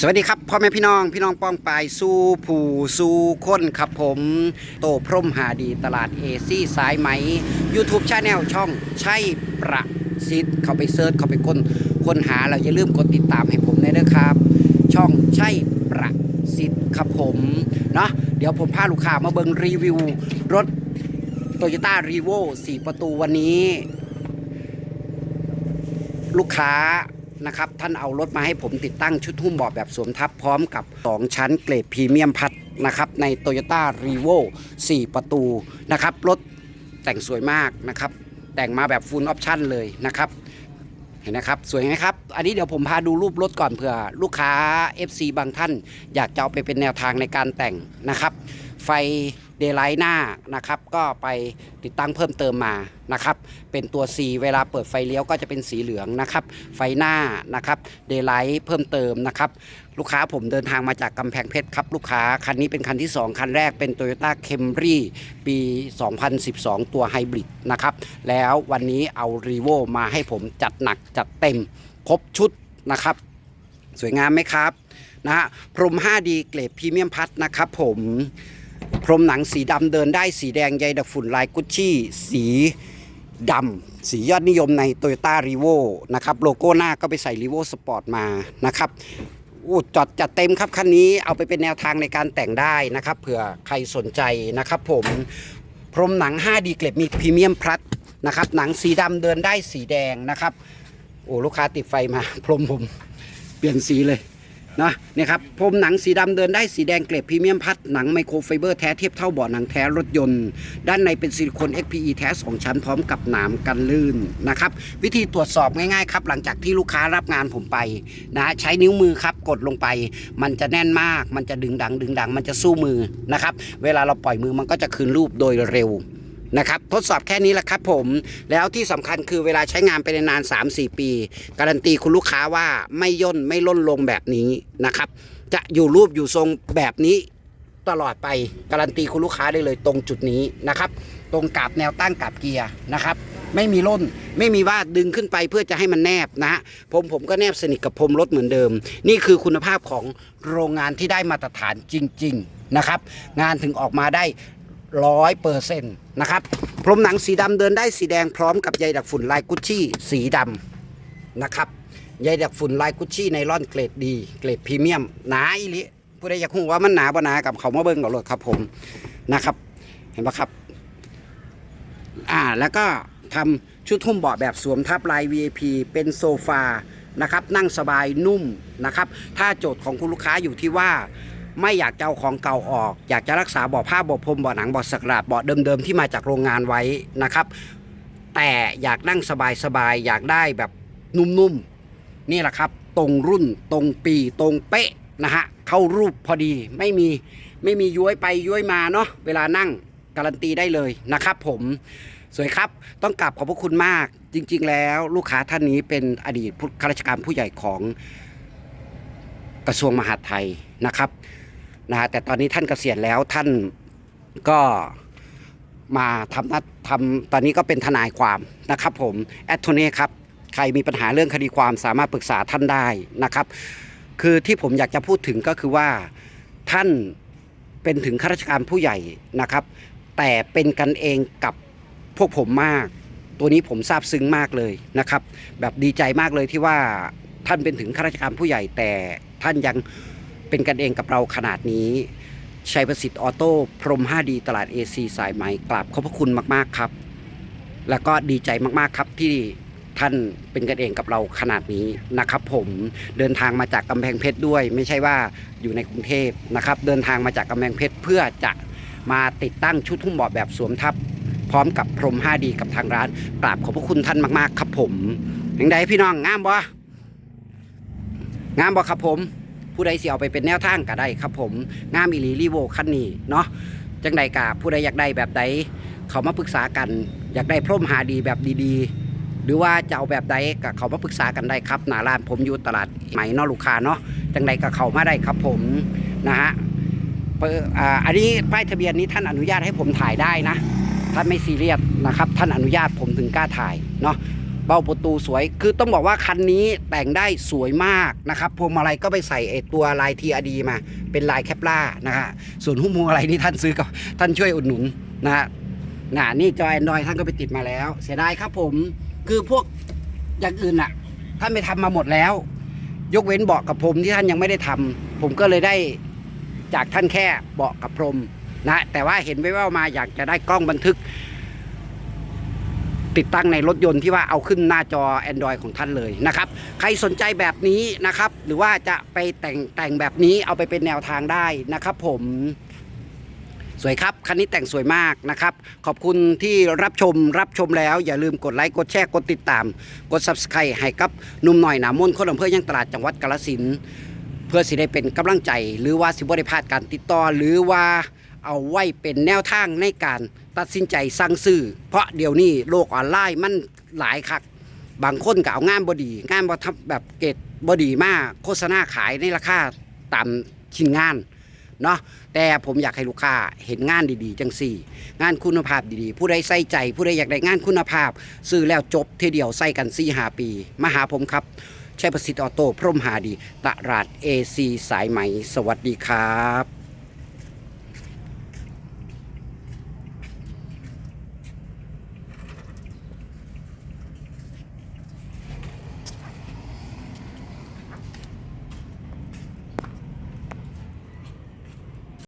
สวัสดีครับพ่อแม่พี่น้องพี่น้องป้องปายสู้ผู้สู้คนครับผมโตพร่มหาดีตลาดเอซี่สายไหม YouTube ชาแนลช่องใช่ประสิทธิ์เข้าไปเซิร์ชเข้าไปค้นค้นหาแล้วอย่าลืมกดติดตามให้ผมด้วยนะครับ ช่องใช่ประสิทธิ์ครับผมเนาะเดี๋ยวผมพาลูกค้ามาเบิงรีวิว รถ Toyota r e v o 4ประตูวันนี้ ลูกค้า นะครับ ท่านเอารถมาให้ผมติดตั้งชุดหุ้มเบาะแบบสวมทับพร้อมกับ 2 ชั้นเกรดพรีเมียมพัดนะครับใน Toyota r e v o 4ประตูนะครับรถแต่งสวยมากนะครับ แต่งมาแบบฟูลออปชั่นเลยนะครับเห็นนะครับสวยไหมครับ อันนี้เดี๋ยวผมพาดูรูปรถก่อนเผื่อ ลูกค้า FC บางท่าน อยากจะเอาไปเป็นแนวทางในการแต่งนะครับ ไฟเดย์ไลท์หน้านะครับก็ไปติดตั้งเพิ่มเติมมานะครับเป็นตัว C เวลาเปิดไฟเลี้ยวก็จะเป็นสีเหลืองนะครับไฟหน้านะครับเดย์ไลท์เพิ่มเติมนะครับลูกค้าผมเดินทางมาจากกำแพงเพชรครับ ลูกค้าคันนี้เป็นคันที่ 2 คันแรกเป็น Toyota Camry ปี 2012 ตัวไฮบริดนะครับแล้ววันนี้เอา r e v o มาให้ผมจัดหนักจัดเต็มครบชุดนะครับ สวยงามไหมครับนะฮะพรม 5D เกรดพรีเมียมพัดนะครับผม พรมหนังสีดำเดินได้สีแดงใยดักฝุ่นลายกุชชี่ สีดำสียอดนิยมใน Toyota r e v o นะครับ โลโก้หน้าก็ไปใส่ r e v o Sport มานะครับอู้จอดจัดเต็มครับคันนี้เอาไปเป็นแนวทางในการแต่งได้นะครับ เผื่อใครสนใจนะครับผม พรมหนัง 5D เกรดมีพรีเมียมพลัสนะครับ หนังสีดำเดินได้สีแดงนะครับ โอ้ลูกค้าติดไฟมา พรมผม เปลี่ยนสีเลย นะเนี่ยครับพรมหนังสีดำเดินได้สีแดงเกรดพรีเมียมพัดหนังไมโครไฟเบอร์แท้เทียบเท่าเบาะหนังแท้รถยนต์ ด้านในเป็นซิลิโคน XPE แท้ 2 ชั้นพร้อมกับหนามกันลื่นนะครับวิธีตรวจสอบง่ายๆครับหลังจากที่ลูกค้ารับงานผมไปนะใช้นิ้วมือครับกดลงไป มันจะแน่นมากมันจะดึงดังดึงดังมันจะสู้มือนะครับเวลาเราปล่อยมือมันก็จะคืนรูปโดยเร็ว นะครับทดสอบแค่นี้แหละครับผมแล้วที่สำคัญคือเวลาใช้งานไปนาน 3-4 ปี การันตีคุณลูกค้าว่าไม่ย่นไม่ล่นลงแบบนี้นะครับ จะอยู่รูปอยู่ทรงแบบนี้ตลอดไปการันตีคุณลูกค้าได้เลยตรงจุดนี้นะครับ ตรงกับแนวตั้งกับเกียร์นะครับ ไม่มีล่นไม่มีว่าดึงขึ้นไปเพื่อจะให้มันแนบนะฮะผมผมก็แนบสนิทกับพรมรถเหมือนเดิม นี่คือคุณภาพของโรงงานที่ได้มาตรฐานจริง ๆนะครับ งานถึงออกมาได้ ร้อยเปอร์เซ็นต์นะครับ พรมหนังสีดำเดินได้สีแดงพร้อมกับใยดักฝุ่นลายกุชชี่สีดำนะครับใยดักฝุ่นลายกุชชี่ไนล่อนเกรดดีเกรดพรีเมียมหนาอีลิผู้ใดอยากรู้ว่ามันหนาบ่หนากับเขามาเบิ้งกับรถครับผมนะครับ เห็นปะครับ อ่าแล้วก็ทำชุดทุ่มเบาะแบบสวมทับลาย VIP เป็นโซฟานะครับ นั่งสบายนุ่มนะครับ ถ้าโจทย์ของคุณลูกค้าอยู่ที่ว่า ไม่อยากจะเอาของเก่าออก อยากจะรักษาเบาะผ้าเบาะพรมเบาะหนังเบาะสักหลาดเบาะเดิมๆที่มาจากโรงงานไว้นะครับ แต่อยากนั่งสบายๆอยากได้แบบนุ่มๆนี่แหละครับ ตรงรุ่นตรงปีตรงเป๊ะนะฮะเข้ารูปพอดีไม่มีไม่มีย้วยไปย้วยมาเนาะเวลานั่งการันตีได้เลยนะครับผมสวยครับต้องกราบขอบพระคุณมาก จริง ๆ แล้วลูกค้าท่านนี้เป็นอดีตข้าราชการผู้ใหญ่ของกระทรวงมหาดไทยนะครับ นะฮะแต่ตอนนี้ท่านเกษียณแล้วท่านก็มาทำนัดทำตอนนี้ก็เป็นทนายความนะครับผมแอดโทนีครับใครมีปัญหาเรื่องคดีความสามารถปรึกษาท่านได้นะครับ คือที่ผมอยากจะพูดถึงก็คือว่าท่านเป็นถึงข้าราชการผู้ใหญ่นะครับ แต่เป็นกันเองกับพวกผมมาก ตัวนี้ผมซาบซึ้งมากเลยนะครับ แบบดีใจมากเลยที่ว่าท่านเป็นถึงข้าราชการผู้ใหญ่แต่ท่านยัง เป็นกันเองกับเราขนาดนี้ชัยประสิทธิ์ออโต้พรหม 5D ตลาด AC สายไหมกราบขอบพระคุณมาก ๆ ครับ แล้วก็ดีใจมากๆครับที่ท่านเป็นกันเองกับเราขนาดนี้นะครับ ผมเดินทางมาจากกำแพงเพชรด้วย ไม่ใช่ว่าอยู่ในกรุงเทพนะครับ เดินทางมาจากกำแพงเพชรเพื่อจะมาติดตั้งชุดทุ่มเบาะแบบสวมทับ พร้อมกับพรม 5D กับทางร้านกราบขอบพระคุณท่านมาก ๆ ครับผมยังไงพี่น้องงามบ่งามบ่ครับผม ผู้ใดเสียเอาไปเป็นแนวทางก็ได้ครับผมงามอีหลีรีโวคันนี้เนาะจังใดกะผู้ใดอยากได้แบบใดเขามาปรึกษากัน อยากได้พร่มหาดีแบบดีๆ หรือว่าจะเอาแบบใดก็เขามาปรึกษากันได้ครับหนาร้านผมอยู่ตลาดไหมนาะลูกค้าเนาะจังใดก็เขามาได้ครับผมนะฮะอันนี้ป้ายทะเบียนนี้ท่านอนุญาตให้ผมถ่ายได้นะ ท่านไม่ซีเรียสนะครับ ท่านอนุญาตผมถึงกล้าถ่ายเนาะ เบ้าประตูสวย คือต้องบอกว่าคันนี้แต่งได้สวยมากนะครับพวงมาลัยก็ไปใส่ไอตัวลายทีอดีมา เป็นลายแคปล่านะฮะส่วนหุ้มพวงมาลัยนี่ท่านซื้อกับท่านช่วยอุดหนุนนะฮะน่ะนี่จอแอนดรอยท่านก็ไปติดมาแล้ว เสียดายครับผมคือพวกอย่างอื่นอะท่านไปทำมาหมดแล้ว ยกเว้นเบาะกับพรมที่ท่านยังไม่ได้ทำผมก็เลยได้จากท่านแค่เบาะกับพรมนะแต่ว่าเห็นไว้ว่ามาอยากจะได้กล้องบันทึก ติดตั้งในรถยนต์ที่ว่าเอาขึ้นหน้าจอ Android ของท่านเลยนะครับ ใครสนใจแบบนี้นะครับ หรือว่าจะไปแต่งแต่งแบบนี้เอาไปเป็นแนวทางได้นะครับ ผมสวยครับ คันนี้แต่งสวยมากนะครับ ขอบคุณที่รับชมรับชมแล้ว อย่าลืมกดไลค์ กดแชร์ กดติดตาม กด Subscribe ให้กับหนุ่มหน่อยหนามนคนอำเภอยังตลาดจังหวัดกาฬสินเพื่อสิได้เป็นกำลังใจ หรือว่าสิบ่ได้พลาดการติดต่อหรือว่า เอาไว้เป็นแนวทางในการตัดสินใจสั่งซื้อ เพราะเดี๋ยวนี้โลกออนไลน์มันหลายคัก บางคนก็เอางานบดีงานบอทับแบบเกรดบดีมากโฆษณาขายในราคาตามชิ้นงานเนาะแต่ผมอยากให้ลูกค้าเห็นงานดีๆ จังสี่ งานคุณภาพดีๆ ผู้ใดใส่ใจ ผู้ใดอยากได้งานคุณภาพ ซื้อแล้วจบเทีเดียวใส่กัน4หาปีมาหาผมครับชัยประสิทธิ์ออโต้พรหมหาดี ตลาด AC สายไหม สวัสดีครับ